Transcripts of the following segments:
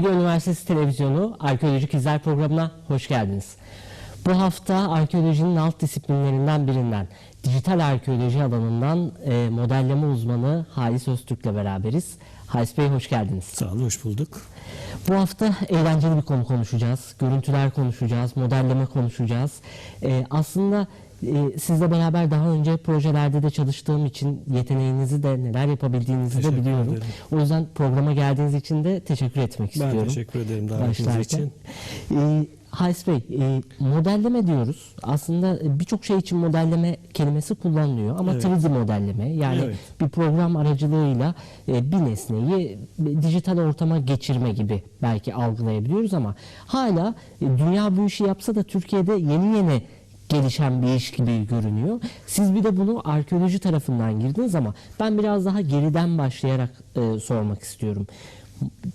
Ege Üniversitesi Televizyonu Arkeolojik İzler programına hoş geldiniz. Bu hafta arkeolojinin alt disiplinlerinden birinden, dijital arkeoloji alanından e, modelleme uzmanı Halis Öztürk'le beraberiz. Halis Bey hoş geldiniz. Sağ olun, hoş bulduk. Bu hafta eğlenceli bir konu konuşacağız. Görüntüler konuşacağız, modelleme konuşacağız. Ee, aslında e, sizle beraber daha önce projelerde de çalıştığım için yeteneğinizi de neler yapabildiğinizi de Teşekkür biliyorum. ederim. O yüzden programa geldiğiniz için de teşekkür etmek Ben istiyorum. teşekkür ederim davetiniz için. Ee, Halis Bey, e, modelleme diyoruz. Aslında birçok şey için modelleme kelimesi kullanılıyor ama Evet. 3D modelleme yani Evet. bir program aracılığıyla e, bir nesneyi dijital ortama geçirme gibi belki algılayabiliyoruz ama hala e, dünya bu işi yapsa da Türkiye'de yeni yeni gelişen bir iş gibi görünüyor. Siz bir de bunu arkeoloji tarafından girdiniz ama ben biraz daha geriden başlayarak e, sormak istiyorum.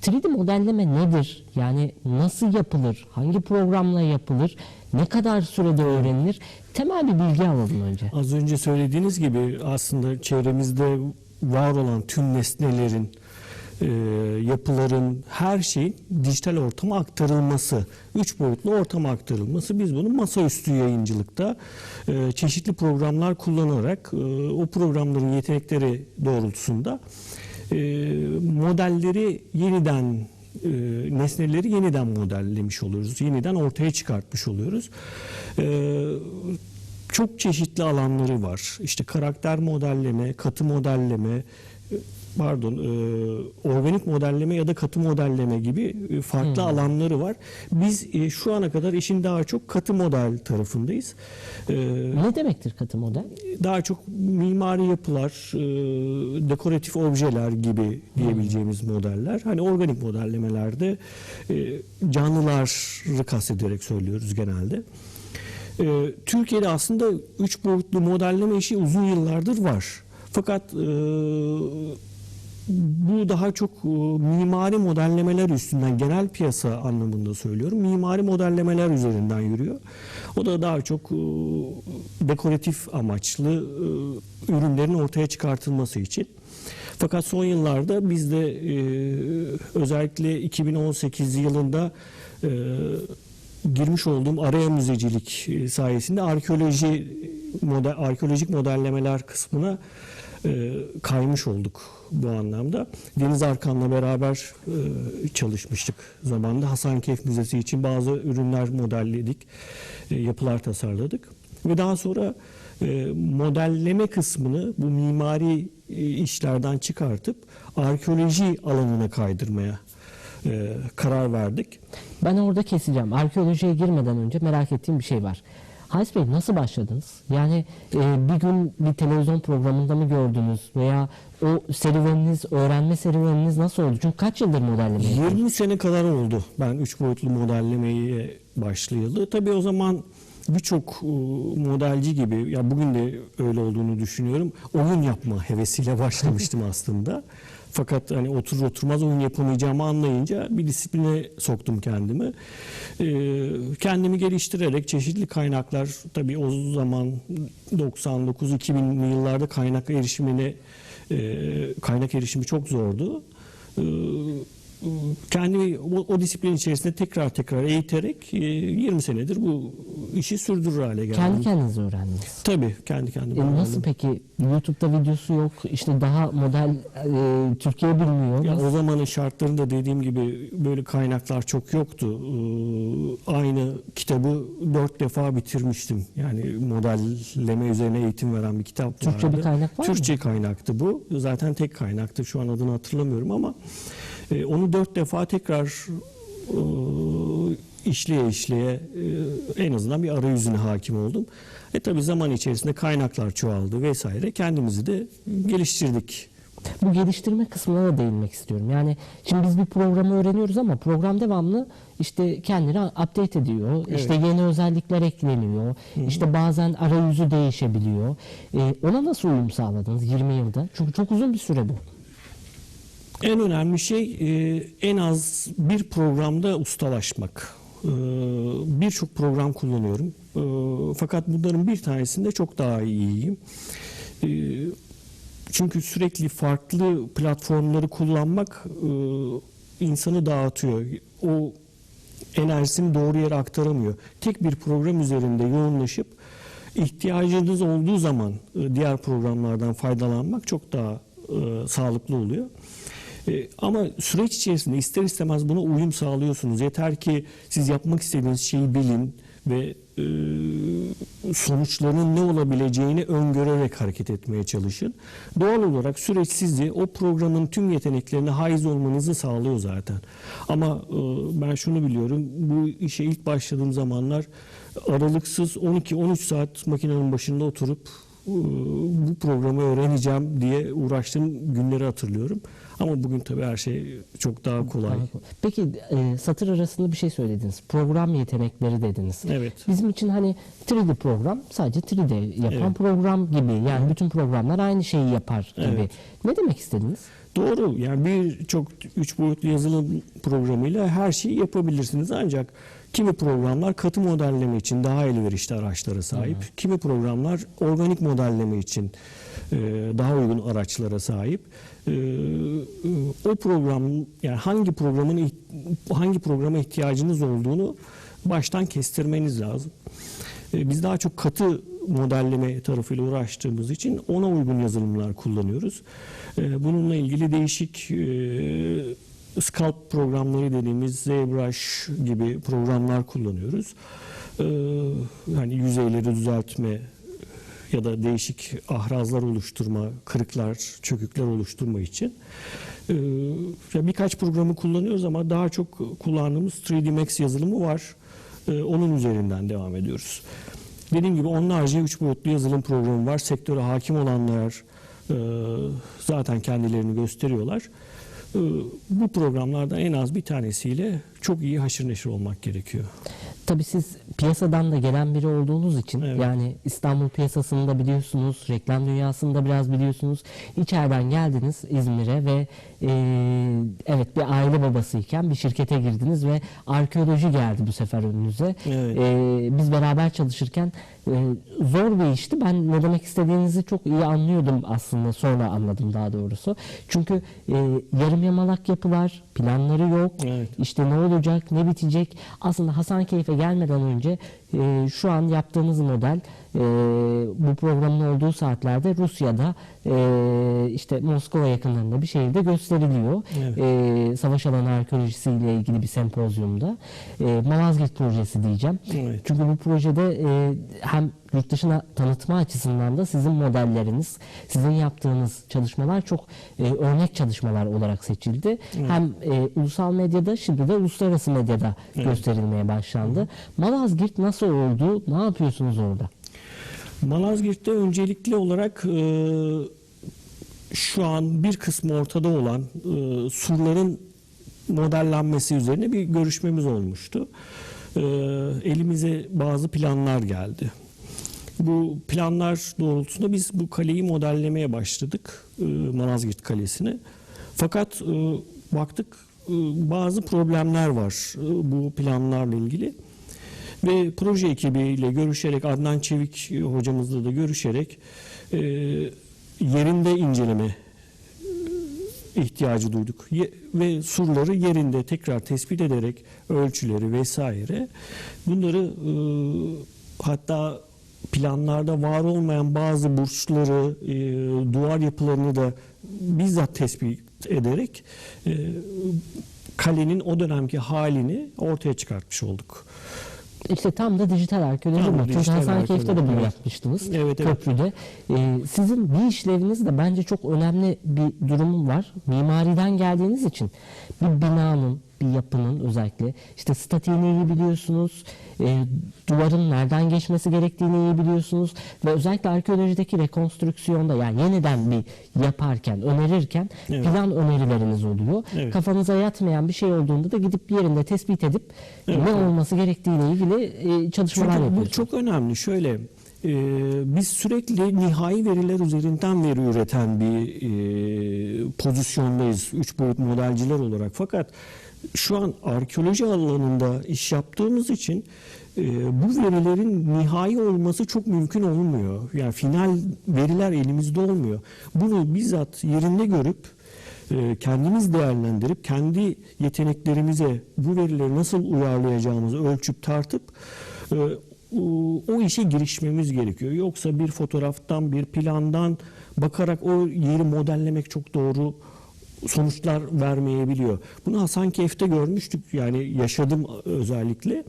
3D modelleme nedir? Yani nasıl yapılır? Hangi programla yapılır? Ne kadar sürede öğrenilir? Temel bir bilgi alalım önce. Az önce söylediğiniz gibi aslında çevremizde var olan tüm nesnelerin, e, yapıların, her şeyin dijital ortama aktarılması, üç boyutlu ortama aktarılması. Biz bunu masaüstü yayıncılıkta e, çeşitli programlar kullanarak e, o programların yetenekleri doğrultusunda modelleri yeniden e, nesneleri yeniden modellemiş oluyoruz. Yeniden ortaya çıkartmış oluyoruz. E, çok çeşitli alanları var. İşte karakter modelleme, katı modelleme, pardon, e, organik modelleme ya da katı modelleme gibi e, farklı alanları var. Biz e, şu ana kadar işin daha çok katı model tarafındayız. E, Ne demektir katı model? daha çok mimari yapılar, e, dekoratif objeler gibi diyebileceğimiz modeller. Hani organik modellemelerde e, canlıları kastederek söylüyoruz genelde. E, Türkiye'de aslında üç boyutlu modelleme işi uzun yıllardır var. Fakat e, bu daha çok e, mimari modellemeler üstünden genel piyasa anlamında söylüyorum. Mimari modellemeler üzerinden yürüyor. O da daha çok e, dekoratif amaçlı e, ürünlerin ortaya çıkartılması için. Fakat son yıllarda bizde özellikle 2018 yılında girmiş olduğum araya müzecilik sayesinde arkeoloji model, arkeolojik modellemeler kısmına kaymış olduk bu anlamda. Deniz Arkan'la beraber e, çalışmıştık zamanında. Hasankeyf Müzesi için bazı ürünler modelledik, e, yapılar tasarladık. Ve daha sonra e, modelleme kısmını bu mimari işlerden çıkartıp arkeoloji alanına kaydırmaya karar verdik. Ben orada keseceğim. Arkeolojiye girmeden önce merak ettiğim bir şey var. Halis Bey nasıl başladınız? Yani e, bir gün bir televizyon programında mı gördünüz veya o serüveniniz, öğrenme serüveniniz nasıl oldu? Çünkü kaç yıldır modelleme yapıyorsunuz? 20 sene kadar oldu ben üç boyutlu modellemeye başlayalı. Tabii o zaman birçok e, modelci gibi ya bugün de öyle olduğunu düşünüyorum. Oyun yapma hevesiyle başlamıştım aslında. Fakat hani oturur oturmaz oyun yapamayacağımı anlayınca bir disipline soktum kendimi. Ee, kendimi geliştirerek çeşitli kaynaklar tabii o zaman 99-2000'li yıllarda kaynak erişimine e, kaynak erişimi çok zordu. Ee, kendimi o, o disiplin içerisinde tekrar tekrar eğiterek e, 20 senedir bu işi sürdürür hale geldim. Kendi kendinize öğrendiniz. Tabii kendi kendime. E, nasıl öğrendim. peki? YouTube'da videosu yok. İşte daha model e, Türkiye bilmiyor. Ya o zamanın şartlarında dediğim gibi böyle kaynaklar çok yoktu. Ee, aynı kitabı dört defa bitirmiştim. Yani modelleme üzerine eğitim veren bir kitap Türkçe vardı. bir kaynak var mı? Türkçe kaynaktı bu. Zaten tek kaynaktı. Şu an adını hatırlamıyorum ama e, onu dört defa tekrar e, işleye işleye e, en azından bir arayüzüne hakim oldum. E tabi zaman içerisinde kaynaklar çoğaldı vesaire. Kendimizi de geliştirdik. Bu geliştirme kısmına da değinmek istiyorum. Yani şimdi biz bir programı öğreniyoruz ama program devamlı işte kendini update ediyor. İşte yeni özellikler ekleniyor. İşte bazen arayüzü değişebiliyor. E, ona nasıl uyum sağladınız 20 yılda? Çünkü çok uzun bir süre bu. En önemli şey e, en az bir programda ustalaşmak. E, Birçok program kullanıyorum. E, Fakat bunların bir tanesinde çok daha iyiyim. Çünkü sürekli farklı platformları kullanmak insanı dağıtıyor. O enerjisini doğru yere aktaramıyor. Tek bir program üzerinde yoğunlaşıp ihtiyacınız olduğu zaman diğer programlardan faydalanmak çok daha sağlıklı oluyor. E, ama süreç içerisinde ister istemez buna uyum sağlıyorsunuz. Yeter ki siz yapmak istediğiniz şeyi bilin ve e, sonuçlarının ne olabileceğini öngörerek hareket etmeye çalışın. Doğal olarak süreç sizi o programın tüm yeteneklerine haiz olmanızı sağlıyor zaten. Ama e, ben şunu biliyorum. Bu işe ilk başladığım zamanlar aralıksız 12-13 saat makinenin başında oturup e, bu programı öğreneceğim diye uğraştığım günleri hatırlıyorum. Ama bugün tabii her şey çok daha kolay. Peki e, satır arasında bir şey söylediniz. Program yetenekleri dediniz. Evet. Bizim için hani 3D program sadece 3D yapan Evet. program gibi. Yani bütün programlar aynı şeyi yapar gibi. Evet. Ne demek istediniz? Doğru. Yani birçok üç boyutlu yazılım programıyla her şeyi yapabilirsiniz. Ancak kimi programlar katı modelleme için daha elverişli araçlara sahip. Kimi programlar organik modelleme için e, daha uygun araçlara sahip. E, e, o program yani hangi programın hangi programa ihtiyacınız olduğunu baştan kestirmeniz lazım. E, Biz daha çok katı modelleme tarafıyla uğraştığımız için ona uygun yazılımlar kullanıyoruz. E, Bununla ilgili değişik Sculpt programları dediğimiz ZBrush gibi programlar kullanıyoruz. Hani yüzeyleri düzeltme ya da değişik ahrazlar oluşturma, kırıklar, çökükler oluşturma için. E, birkaç programı kullanıyoruz ama daha çok kullandığımız 3D Max yazılımı var. E, onun üzerinden devam ediyoruz. Dediğim gibi onlarca üç boyutlu yazılım programı var. Sektöre hakim olanlar e, zaten kendilerini gösteriyorlar. E, bu programlardan en az bir tanesiyle çok iyi haşır neşir olmak gerekiyor. Tabii siz piyasadan da gelen biri olduğunuz için Evet. yani İstanbul piyasasını da biliyorsunuz, reklam dünyasını da biraz biliyorsunuz. İçeriden geldiniz İzmir'e ve e, evet bir aile babasıyken bir şirkete girdiniz ve arkeoloji geldi bu sefer önünüze. Evet. E, biz beraber çalışırken e, zor bir işti. Ben ne demek istediğinizi çok iyi anlıyordum aslında sonra anladım daha doğrusu. Çünkü e, yarım yamalak yapılar, planları yok. Evet. İşte ne olacak, ne bitecek. Aslında Hasankeyf'e gelmeden önce e, şu an yaptığımız model e, bu programın olduğu saatlerde Rusya'da e, işte Moskova yakınlarında bir şehirde gösteriliyor. Evet. E, savaş alanı arkeolojisiyle ilgili bir sempozyumda. E, Malazgirt projesi diyeceğim. Evet. Çünkü bu projede e, hem yurt dışına tanıtma açısından da sizin modelleriniz, sizin yaptığınız çalışmalar çok e, örnek çalışmalar olarak seçildi. Hem e, ulusal medyada şimdi de uluslararası medyada gösterilmeye başlandı. Malazgirt nasıl oldu? Ne yapıyorsunuz orada? Malazgirt'te öncelikli olarak e, şu an bir kısmı ortada olan e, surların modellenmesi üzerine bir görüşmemiz olmuştu. E, elimize bazı planlar geldi. Bu planlar doğrultusunda biz bu kaleyi modellemeye başladık. e, Malazgirt Kalesi'ni. Fakat e, baktık e, bazı problemler var e, bu planlarla ilgili. Ve proje ekibiyle görüşerek Adnan Çevik hocamızla da görüşerek e, yerinde inceleme e, ihtiyacı duyduk. Ye- ve surları yerinde tekrar tespit ederek ölçüleri vesaire bunları e, hatta planlarda var olmayan bazı burçları, e, duvar yapılarını da bizzat tespit ederek e, kalenin o dönemki halini ortaya çıkartmış olduk. İşte tam da dijital arkeoloji Tam bu. Çünkü dijital Hasankeyf'te de bunu yapmıştınız. Evet, evet. Köprüde. Ee, sizin bir işleviniz de bence çok önemli bir durum var. Mimariden geldiğiniz için bir binanın, bir yapının özellikle işte statiğini iyi biliyorsunuz, e, duvarın nereden geçmesi gerektiğini iyi biliyorsunuz ve özellikle arkeolojideki rekonstrüksiyonda yani yeniden bir yaparken, önerirken Evet. plan önerileriniz oluyor. Evet. Kafanıza yatmayan bir şey olduğunda da gidip yerinde tespit edip Evet, ne olması gerektiğiyle ilgili e, çalışmalar Çünkü bu yapıyorsunuz. çok önemli. Şöyle e, biz sürekli nihai veriler üzerinden veri üreten bir e, pozisyondayız. Üç boyut modelciler olarak. Fakat şu an arkeoloji alanında iş yaptığımız için e, bu verilerin nihai olması çok mümkün olmuyor. Yani final veriler elimizde olmuyor. Bunu bizzat yerinde görüp e, kendimiz değerlendirip kendi yeteneklerimize bu verileri nasıl uyarlayacağımızı ölçüp tartıp e, o işe girişmemiz gerekiyor. Yoksa bir fotoğraftan, bir plandan bakarak o yeri modellemek çok doğru sonuçlar vermeyebiliyor. Bunu Hasankeyf'te görmüştük. Yani yaşadım özellikle.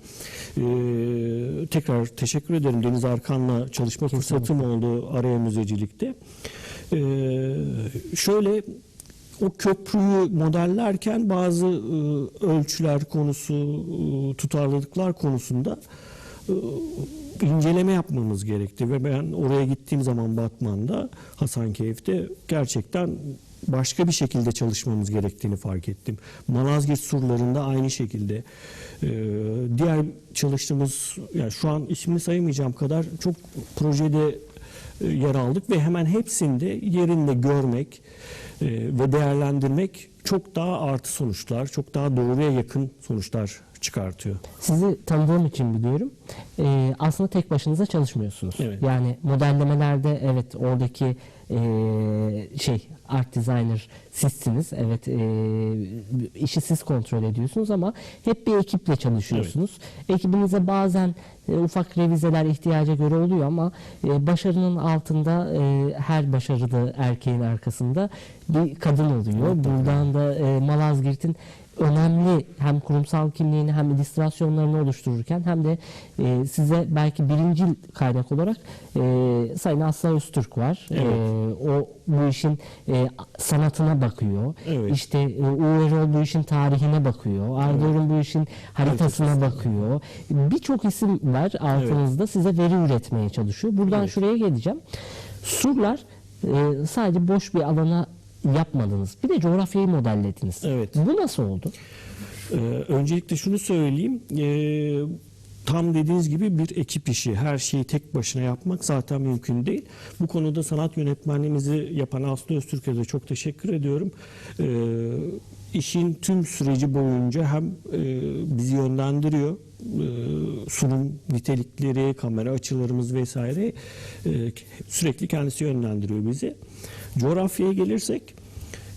Ee, tekrar teşekkür ederim. Deniz Arkan'la çalışma fırsatım oldu araya müzecilikte. Ee, şöyle o köprüyü modellerken bazı e, ölçüler konusu, e, tutarlılıklar konusunda e, inceleme yapmamız gerekti ve ben oraya gittiğim zaman Batman'da Hasankeyf'te gerçekten başka bir şekilde çalışmamız gerektiğini fark ettim. Malazgirt surlarında aynı şekilde Ee, diğer çalıştığımız yani şu an ismini sayamayacağım kadar çok projede e, yer aldık ve hemen hepsinde yerinde görmek e, ve değerlendirmek çok daha artı sonuçlar, çok daha doğruya yakın sonuçlar çıkartıyor. Sizi tanıdığım için biliyorum. Ee, aslında tek başınıza çalışmıyorsunuz. Evet. Yani modellemelerde evet oradaki ee, şey art designer sizsiniz. Evet ee, işi siz kontrol ediyorsunuz ama hep bir ekiple çalışıyorsunuz. Ekibinize bazen e, ufak revizeler ihtiyaca göre oluyor ama e, başarının altında e, her başarılı erkeğin arkasında bir kadın oluyor. Buradan da e, Malazgirt'in önemli hem kurumsal kimliğini hem illüstrasyonlarını oluştururken hem de e, size belki birinci kaynak olarak e, Sayın Aslan Öztürk var. Evet. E, o bu işin e, sanatına bakıyor. Evet. İşte e, Uğur Erol bu işin tarihine bakıyor. Arda Orun bu işin haritasına bakıyor. Birçok isim var altınızda size veri üretmeye çalışıyor. Buradan Evet. şuraya geleceğim. Surlar e, sadece boş bir alana yapmadınız. Bir de coğrafyayı modellediniz. Evet. Bu nasıl oldu? Ee, öncelikle şunu söyleyeyim. Ee, tam dediğiniz gibi bir ekip işi. Her şeyi tek başına yapmak zaten mümkün değil. Bu konuda sanat yönetmenliğimizi yapan Aslı Öztürk'e de çok teşekkür ediyorum. Ee, işin tüm süreci boyunca hem e, bizi yönlendiriyor e, sunum nitelikleri, kamera açılarımız vesaire e, sürekli kendisi yönlendiriyor bizi. Coğrafyaya gelirsek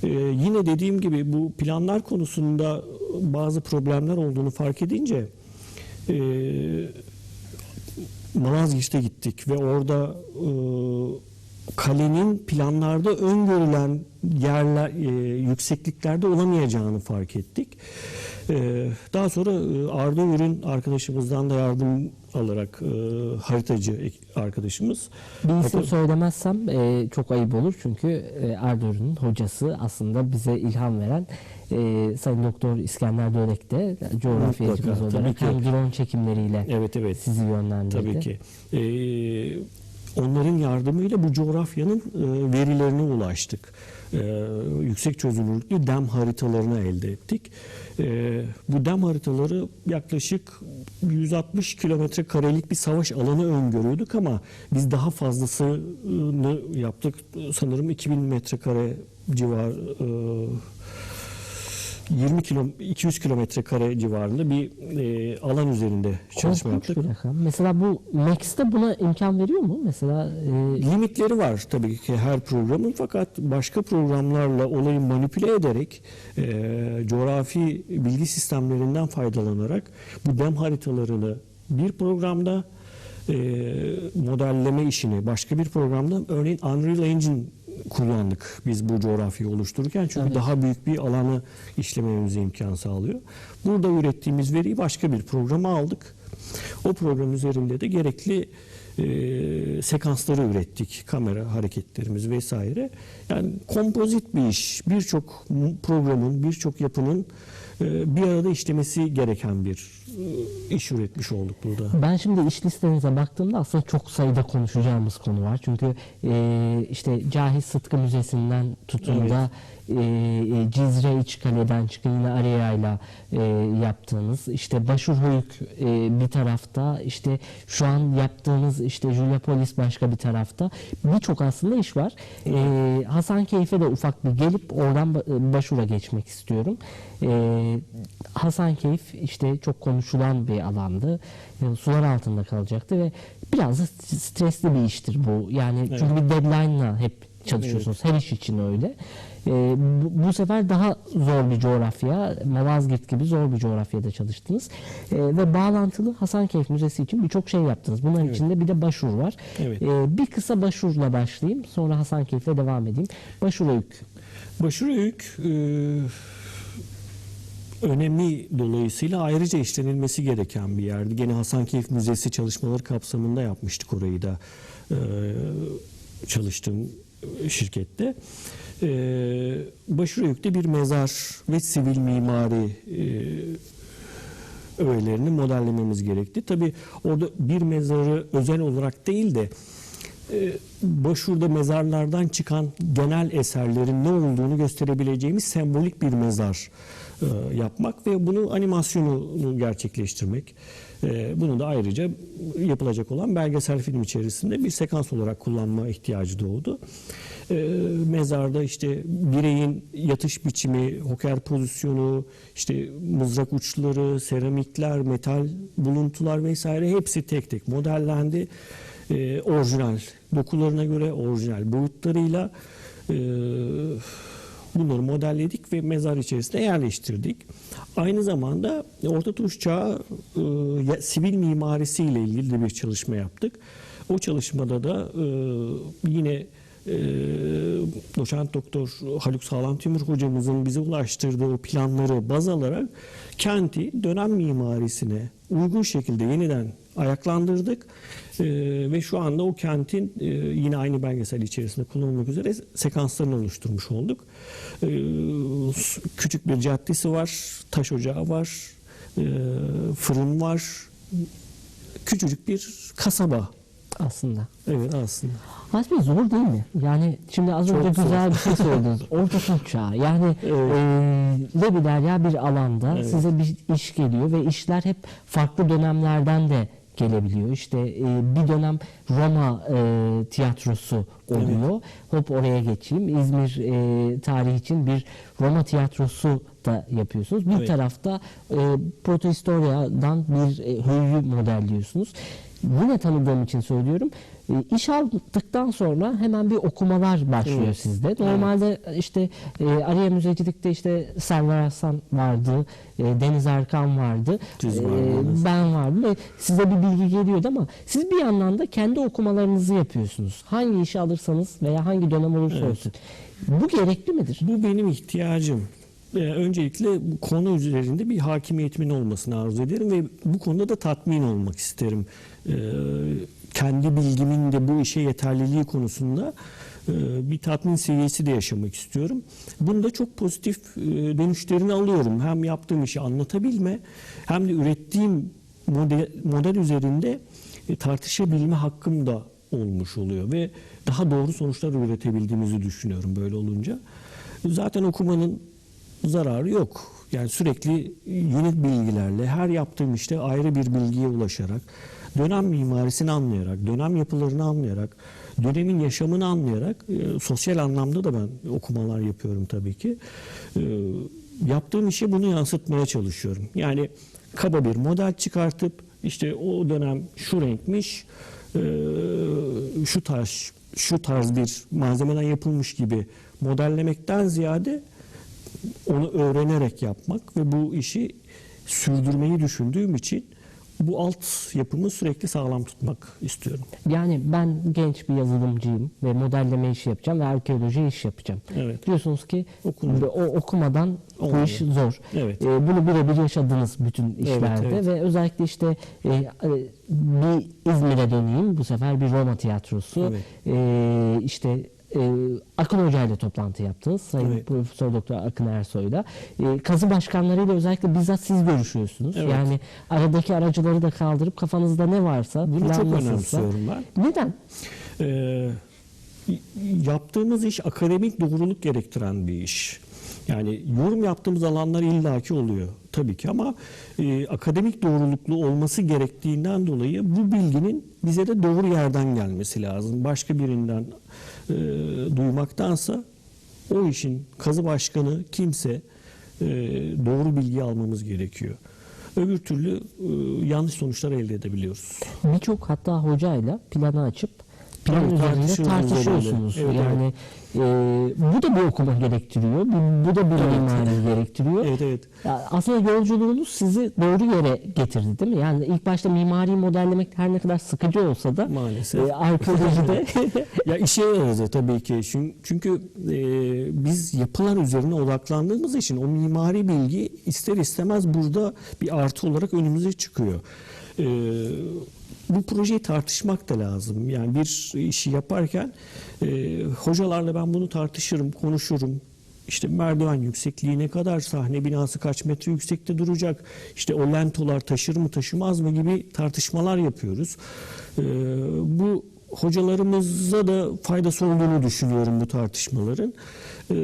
ee, yine dediğim gibi bu planlar konusunda bazı problemler olduğunu fark edince e, Malazgirt'e gittik ve orada e, kalenin planlarda öngörülen yerler e, yüksekliklerde olamayacağını fark ettik. E, daha sonra e, Arda Ürün arkadaşımızdan da yardım alarak e, haritacı arkadaşımız Bir isim söylemezsem e, çok ayıp olur çünkü e, Ardör'ün hocası aslında bize ilham veren e, Sayın Doktor İskender Dörek de coğrafyacımız olarak hem drone çekimleriyle Evet evet. sizi yönlendirdi. Tabii ki. Ee, onların yardımıyla bu coğrafyanın e, verilerine ulaştık. Ee, yüksek çözünürlüklü dem haritalarını elde ettik. Ee, bu dem haritaları yaklaşık 160 kilometre karelik bir savaş alanı öngörüyorduk ama biz daha fazlasını yaptık. Sanırım 2000 metrekare civar e, 20 kilo 200 kilometre kare civarında bir e, alan üzerinde çalışma yaptık. bir rakam. Mesela bu Max'te buna imkan veriyor mu? Mesela e, Limitleri var tabii ki her programın fakat başka programlarla olayı manipüle ederek e, coğrafi bilgi sistemlerinden faydalanarak bu dem haritalarını bir programda e, modelleme işini başka bir programda örneğin Unreal Engine kullandık biz bu coğrafyayı oluştururken çünkü Evet. daha büyük bir alanı işlememize imkan sağlıyor. Burada ürettiğimiz veriyi başka bir programa aldık. O program üzerinde de gerekli e, sekansları ürettik. Kamera hareketlerimiz vesaire. Yani kompozit bir iş. Birçok programın, birçok yapının bir arada işlemesi gereken bir e, iş üretmiş olduk burada. Ben şimdi iş listenize baktığımda aslında çok sayıda konuşacağımız konu var. Çünkü e, işte Cahit Sıtkı Müzesi'nden tutun Evet. da e, e, Cizre İçkale'den çıkın yine Araya'yla e, yaptığınız işte Başurhuyuk e, bir tarafta işte şu an yaptığınız işte Juliopolis başka bir tarafta birçok aslında iş var. E, Hasankeyf'e de ufak bir gelip oradan ba- Başur'a geçmek istiyorum. E, Hasankeyf işte çok konuşulan bir alandı. E, sular altında kalacaktı ve biraz da stresli bir iştir bu. Yani çünkü bir deadline'la hep çalışıyorsunuz. Her iş için öyle. E, bu, bu sefer daha zor bir coğrafya, Malazgirt gibi zor bir coğrafyada çalıştınız. E, ve bağlantılı Hasankeyf Müzesi için birçok şey yaptınız. Bunların içinde bir de başvur var. Evet. E, bir kısa başvurla başlayayım, sonra Hasankeyf'le devam edeyim. Başvur öykü. Başvuru öykü e, önemi dolayısıyla ayrıca işlenilmesi gereken bir yerdi. Gene Hasankeyf Müzesi çalışmaları kapsamında yapmıştık orayı da e, çalıştığım şirkette. E, öyküde bir mezar ve sivil mimari e, öğelerini modellememiz gerekti. Tabi orada bir mezarı özel olarak değil de e, başvurda mezarlardan çıkan genel eserlerin ne olduğunu gösterebileceğimiz sembolik bir mezar yapmak ve bunu animasyonunu gerçekleştirmek. E, Bunu da ayrıca yapılacak olan belgesel film içerisinde bir sekans olarak kullanma ihtiyacı doğdu. E, Mezarda işte bireyin yatış biçimi, hoker pozisyonu, işte mızrak uçları, seramikler, metal buluntular vesaire hepsi tek tek modellendi e, orijinal dokularına göre orijinal boyutlarıyla e, bunları modelledik ve mezar içerisine yerleştirdik. Aynı zamanda Orta Tuş Çağı e, sivil mimarisiyle ilgili de bir çalışma yaptık. O çalışmada da e, yine e, doçent doktor Haluk Sağlam Timur hocamızın bize ulaştırdığı planları baz alarak kenti dönem mimarisine uygun şekilde yeniden ayaklandırdık. Ee, ve şu anda o kentin e, yine aynı belgesel içerisinde kullanılmak üzere sekanslarını oluşturmuş olduk. S- küçük bir caddesi var, taş ocağı var, e, fırın var, küçücük bir kasaba. aslında. Evet aslında. Bey zor değil mi? Yani şimdi az Çok önce zor. güzel bir şey söylediniz. Orta çağı. Yani Evet. e, ve bir derya bir alanda Evet. size bir iş geliyor ve işler hep farklı dönemlerden de gelebiliyor. İşte e, bir dönem Roma e, tiyatrosu oluyor. Hop oraya geçeyim. İzmir e, tarihi için bir Roma tiyatrosu da yapıyorsunuz. Bir Evet. tarafta e, protohistoriadan bir e, höyü modelliyorsunuz. Yine tanıdığım için söylüyorum. E, iş aldıktan sonra hemen bir okumalar başlıyor Evet. sizde. Normalde işte e, Araya Müzecilik'te işte Server Hasan vardı, e, Deniz Erkan vardı, e, ben vardım ve size bir bilgi geliyordu ama siz bir yandan da kendi okumalarınızı yapıyorsunuz. Hangi işi alırsanız veya hangi dönem olursa olsun. Bu gerekli midir? Bu benim ihtiyacım. Ee, öncelikle bu konu üzerinde bir hakimiyetimin olmasını arzu ederim ve bu konuda da tatmin olmak isterim. Ee, kendi bilgimin de bu işe yeterliliği konusunda e, bir tatmin seviyesi de yaşamak istiyorum. Bunda çok pozitif e, dönüşlerini alıyorum. Hem yaptığım işi anlatabilme hem de ürettiğim model, model üzerinde e, tartışabilme hakkım da olmuş oluyor ve daha doğru sonuçlar üretebildiğimizi düşünüyorum böyle olunca. Zaten okumanın zararı yok. Yani sürekli yeni bilgilerle her yaptığım işte ayrı bir bilgiye ulaşarak, dönem mimarisini anlayarak, dönem yapılarını anlayarak, dönemin yaşamını anlayarak e, sosyal anlamda da ben okumalar yapıyorum tabii ki. E, yaptığım işe bunu yansıtmaya çalışıyorum. Yani kaba bir model çıkartıp işte o dönem şu renkmiş, e, şu taş, şu tarz bir malzemeden yapılmış gibi modellemekten ziyade onu öğrenerek yapmak ve bu işi sürdürmeyi düşündüğüm için bu alt yapımı sürekli sağlam tutmak istiyorum. Yani ben genç bir yazılımcıyım ve modelleme işi yapacağım ve arkeoloji iş yapacağım. Evet. Diyorsunuz ki Okunmuyor. o okumadan bu Olmuyor. iş zor. Evet. Ee, bunu birebir yaşadınız bütün işlerde evet. ve özellikle işte e, e, bir İzmir'e döneyim bu sefer bir Roma tiyatrosu Evet. e, işte e, Akın Hoca ile toplantı yaptınız. Sayın Evet. Profesör Doktor Akın Ersoy'la. E, kazı başkanlarıyla özellikle bizzat siz görüşüyorsunuz. Evet. Yani aradaki aracıları da kaldırıp kafanızda ne varsa Bunu çok önemsiyorum ben. Neden? Ee, yaptığımız iş akademik doğruluk gerektiren bir iş. Yani yorum yaptığımız alanlar illaki oluyor tabii ki ama e, akademik doğruluklu olması gerektiğinden dolayı bu bilginin bize de doğru yerden gelmesi lazım. Başka birinden e, duymaktansa o işin kazı başkanı kimse e, doğru bilgi almamız gerekiyor. Öbür türlü e, yanlış sonuçlar elde edebiliyoruz. Birçok hatta hocayla planı açıp plan Evet, üzerinde tartışıyorsunuz. Evet, yani e, bu da bir okuma gerektiriyor. Bu, bu da bir Evet. mimari gerektiriyor. Evet evet. Ya aslında yolculuğunuz sizi doğru yere getirdi değil mi? Yani ilk başta mimari modellemek her ne kadar sıkıcı olsa da Maalesef. e, arkeolojide Ya işe yaradı tabii ki. Çünkü, çünkü e, biz yapılar üzerine odaklandığımız için o mimari bilgi ister istemez burada bir artı olarak önümüze çıkıyor. E, bu projeyi tartışmak da lazım. Yani bir işi yaparken e, hocalarla ben bunu tartışırım, konuşurum. İşte merdiven yüksekliği ne kadar, sahne binası kaç metre yüksekte duracak, işte o lentolar taşır mı taşımaz mı gibi tartışmalar yapıyoruz. Ee, bu hocalarımıza da faydası olduğunu düşünüyorum bu tartışmaların. Ee,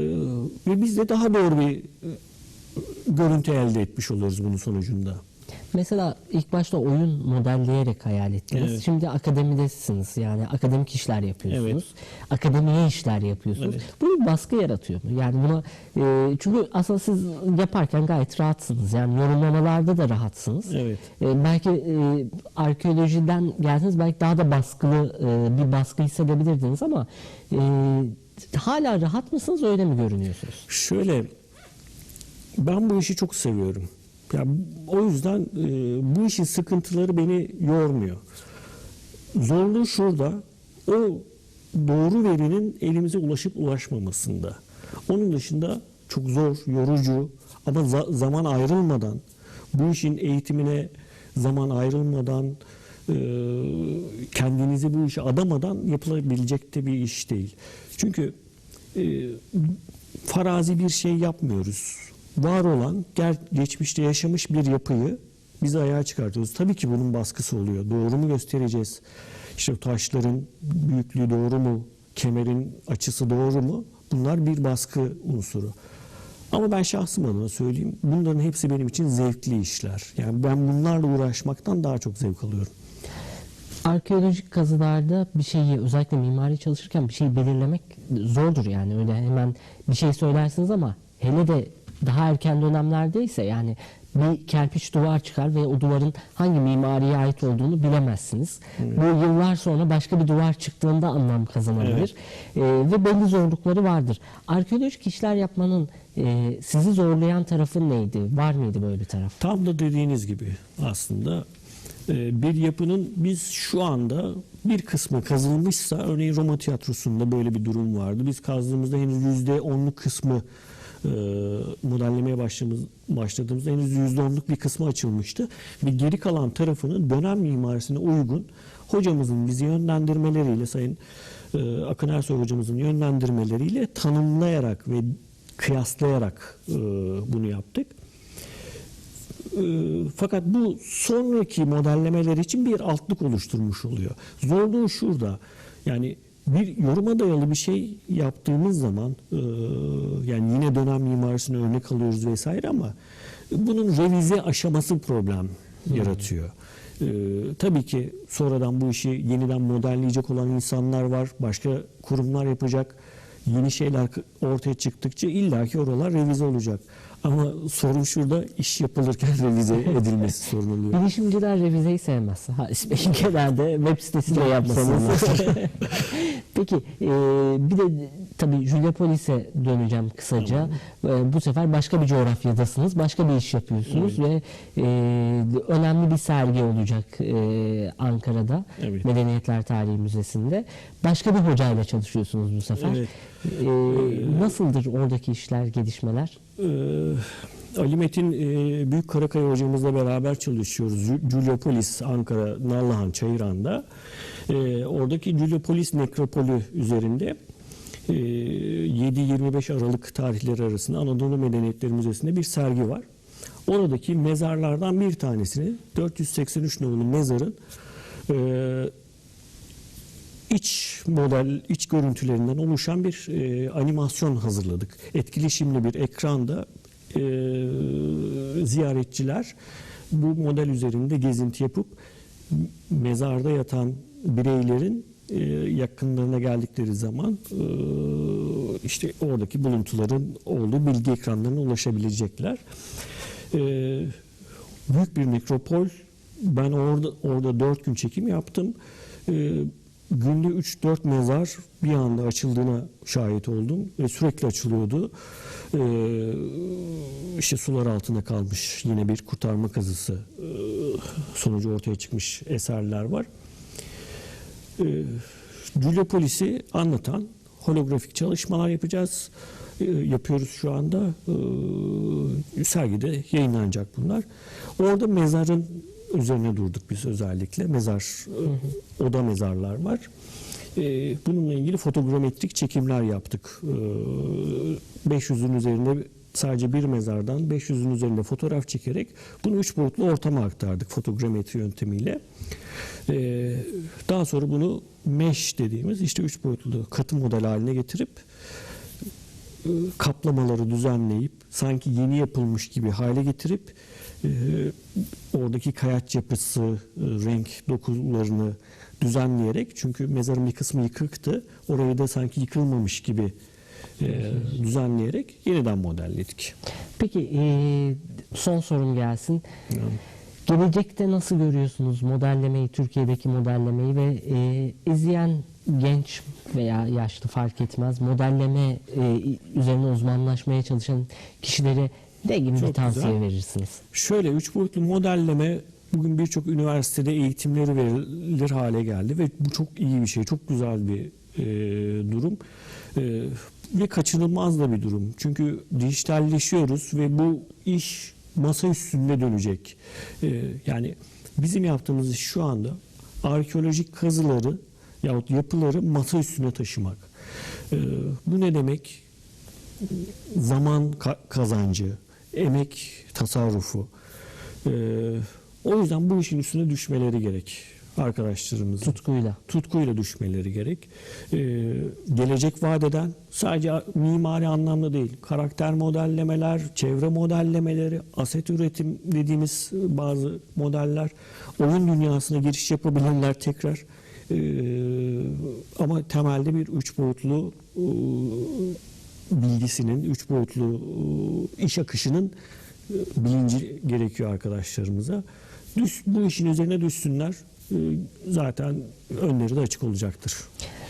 ve biz de daha doğru bir e, görüntü elde etmiş oluruz bunun sonucunda. Mesela ilk başta oyun modelleyerek hayal ettiniz. Evet. Şimdi akademidesiniz. Yani akademik işler yapıyorsunuz. Akademiye işler yapıyorsunuz. Evet. Bu bir baskı yaratıyor mu? Yani buna e, çünkü aslında siz yaparken gayet rahatsınız. Yani yorumlamalarda da rahatsınız. Evet. E, belki e, arkeolojiden gelseniz belki daha da baskılı e, bir baskı hissedebilirdiniz ama e, hala rahat mısınız öyle mi görünüyorsunuz? Şöyle ben bu işi çok seviyorum. Ya o yüzden e, bu işin sıkıntıları beni yormuyor. Zorluğu şurada. O doğru verinin elimize ulaşıp ulaşmamasında. Onun dışında çok zor, yorucu ama za- zaman ayrılmadan bu işin eğitimine zaman ayrılmadan e, kendinizi bu işe adamadan yapılabilecek de bir iş değil. Çünkü e, farazi bir şey yapmıyoruz. Var olan, geçmişte yaşamış bir yapıyı biz ayağa çıkartıyoruz. Tabii ki bunun baskısı oluyor. Doğru mu göstereceğiz? İşte taşların büyüklüğü doğru mu? Kemerin açısı doğru mu? Bunlar bir baskı unsuru. Ama ben şahsım adına söyleyeyim. Bunların hepsi benim için zevkli işler. Yani ben bunlarla uğraşmaktan daha çok zevk alıyorum. Arkeolojik kazılarda bir şeyi özellikle mimari çalışırken bir şeyi belirlemek zordur yani öyle hemen bir şey söylersiniz ama hele de daha erken dönemlerdeyse yani bir kerpiç duvar çıkar ve o duvarın hangi mimariye ait olduğunu bilemezsiniz. Bu yıllar sonra başka bir duvar çıktığında anlam kazanabilir. Ee, ve belli zorlukları vardır. Arkeolojik işler yapmanın e, sizi zorlayan tarafı neydi? Var mıydı böyle bir taraf? Tam da dediğiniz gibi aslında e, bir yapının biz şu anda bir kısmı kazılmışsa örneğin Roma tiyatrosunda böyle bir durum vardı. Biz kazdığımızda henüz yüzde onluk kısmı e, modellemeye başladığımız, başladığımızda henüz yüzde onluk bir kısmı açılmıştı. Ve geri kalan tarafını dönem mimarisine uygun hocamızın bizi yönlendirmeleriyle Sayın e, Akın Ersoy hocamızın yönlendirmeleriyle tanımlayarak ve kıyaslayarak e, bunu yaptık. E, fakat bu sonraki modellemeler için bir altlık oluşturmuş oluyor. Zorluğu şurada. Yani bir yoruma dayalı bir şey yaptığımız zaman e, yani yine dönem mimarisine örnek alıyoruz vesaire ama bunun revize aşaması problem yaratıyor. E, tabii ki sonradan bu işi yeniden modelleyecek olan insanlar var. Başka kurumlar yapacak. Yeni şeyler ortaya çıktıkça illaki oralar revize olacak. Ama sorun şurada iş yapılırken revize edilmesi sorun oluyor. Bilişimciler revizeyi sevmez. Ha, genelde web sitesi de yapsanız. Peki e, bir de tabii Juliopolis'e döneceğim kısaca. E, bu sefer başka bir coğrafyadasınız. Başka bir iş yapıyorsunuz ve e, önemli bir sergi olacak e, Ankara'da. Evet. Medeniyetler Tarihi Müzesi'nde. Başka bir hocayla çalışıyorsunuz bu sefer. Evet. E, nasıldır oradaki işler, gelişmeler? Ee, Ali Metin e, Büyük Karakaya hocamızla beraber çalışıyoruz. Ju- Juliopolis Ankara Nallıhan Çayıran'da. Ee, oradaki Juliopolis nekropolü üzerinde e, 7-25 Aralık tarihleri arasında Anadolu Medeniyetleri Müzesi'nde bir sergi var. Oradaki mezarlardan bir tanesini 483 nolu mezarın e, iç model, iç görüntülerinden oluşan bir e, animasyon hazırladık. Etkileşimli bir ekranda e, ziyaretçiler bu model üzerinde gezinti yapıp mezarda yatan bireylerin e, yakınlarına geldikleri zaman e, işte oradaki buluntuların olduğu bilgi ekranlarına ulaşabilecekler. E, büyük bir nekropol. Ben orada orada dört gün çekim yaptım. E, günde 3-4 mezar bir anda açıldığına şahit oldum ve sürekli açılıyordu. Ee, işte sular altında kalmış yine bir kurtarma kazısı e, sonucu ortaya çıkmış eserler var. Ee, Giuliopolis'i anlatan holografik çalışmalar yapacağız. Ee, yapıyoruz şu anda. Ee, sergide yayınlanacak bunlar. Orada mezarın üzerine durduk biz özellikle. Mezar, e, oda mezarlar var. Ee, bununla ilgili fotogrametrik çekimler yaptık. Ee, 500'ün üzerinde sadece bir mezardan 500'ün üzerinde fotoğraf çekerek bunu üç boyutlu ortama aktardık fotogrametri yöntemiyle. Ee, daha sonra bunu mesh dediğimiz işte üç boyutlu katı model haline getirip e, kaplamaları düzenleyip sanki yeni yapılmış gibi hale getirip e, oradaki kayaç yapısı, e, renk dokularını düzenleyerek çünkü mezarın bir kısmı yıkıktı. Orayı da sanki yıkılmamış gibi e, düzenleyerek yeniden modelledik. Peki e, son sorum gelsin. Gelecekte nasıl görüyorsunuz modellemeyi, Türkiye'deki modellemeyi ve e, izleyen genç veya yaşlı fark etmez modelleme e, üzerine uzmanlaşmaya çalışan kişilere ne gibi bir Çok tavsiye güzel. verirsiniz? Şöyle üç boyutlu modelleme bugün birçok üniversitede eğitimleri verilir hale geldi ve bu çok iyi bir şey, çok güzel bir e, durum E, ve kaçınılmaz da bir durum. Çünkü dijitalleşiyoruz ve bu iş masa üstünde dönecek. E, yani bizim yaptığımız iş şu anda arkeolojik kazıları yahut yapıları masa üstüne taşımak. E, bu ne demek? zaman ka- kazancı, emek tasarrufu. Ee, o yüzden bu işin üstüne düşmeleri gerek arkadaşlarımızın. Tutkuyla. Tutkuyla düşmeleri gerek. Ee, gelecek vadeden sadece mimari anlamda değil, karakter modellemeler, çevre modellemeleri, aset üretim dediğimiz bazı modeller, oyun dünyasına giriş yapabilirler tekrar. Ee, ama temelde bir üç boyutlu e, bilgisinin, üç boyutlu e, iş akışının e, bilinci gerekiyor arkadaşlarımıza. Düş, bu işin üzerine düşsünler. E, Zaten önleri de açık olacaktır.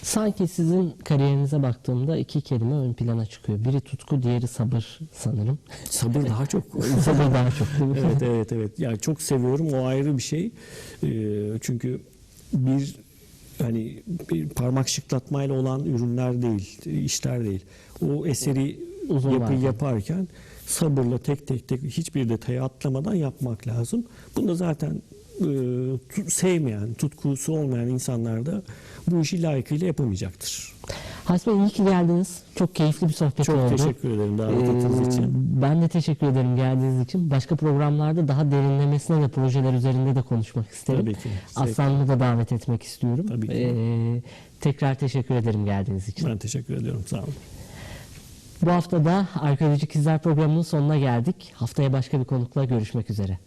Sanki sizin kariyerinize baktığımda iki kelime ön plana çıkıyor. Biri tutku, diğeri sabır sanırım. Sabır daha çok. sabır daha çok evet evet evet. Yani çok seviyorum. O ayrı bir şey. Çünkü bir hani bir parmak şıklatmayla olan ürünler değil, işler değil. O eseri Uzun yapı vadeli. yaparken sabırla tek tek tek hiçbir detayı atlamadan yapmak lazım. Bunu da zaten e, sevmeyen, tutkusu olmayan insanlar da bu işi layıkıyla yapamayacaktır. Hasbi Bey iyi ki geldiniz. Çok keyifli bir sohbet Çok oldu. teşekkür ederim davet Ee, için. Ben de teşekkür ederim geldiğiniz için. Başka programlarda daha derinlemesine de projeler üzerinde de konuşmak isterim. Tabii ki. Aslan'ı da davet etmek istiyorum. Tabii ki. Ee, tekrar teşekkür ederim geldiğiniz için. Ben teşekkür ediyorum. Sağ olun. Bu hafta da Arkeolojik İzler programının sonuna geldik. Haftaya başka bir konukla görüşmek üzere.